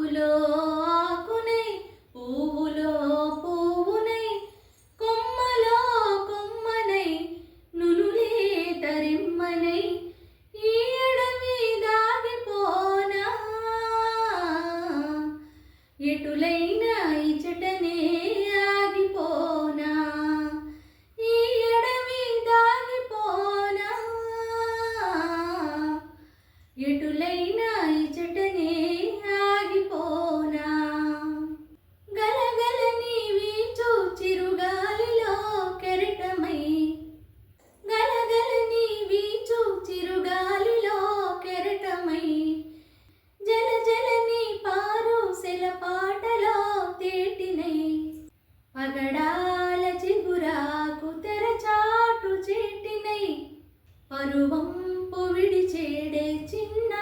ఆకులో ఆకునై పువ్వులో పువ్వునై కొమ్మలో కొమ్మనై నునులే తరిమ్మనై ఈడ అడవి దాగిపోనా ఎటులైనా ఇచటనే ఆగిపోనా? ఈ అడవి ఎటులైనా ఇచటనే తేటినై పగడాల చిగురాకు తెరచాటు చేటినై పరువంపు విడిచేడే చిన్న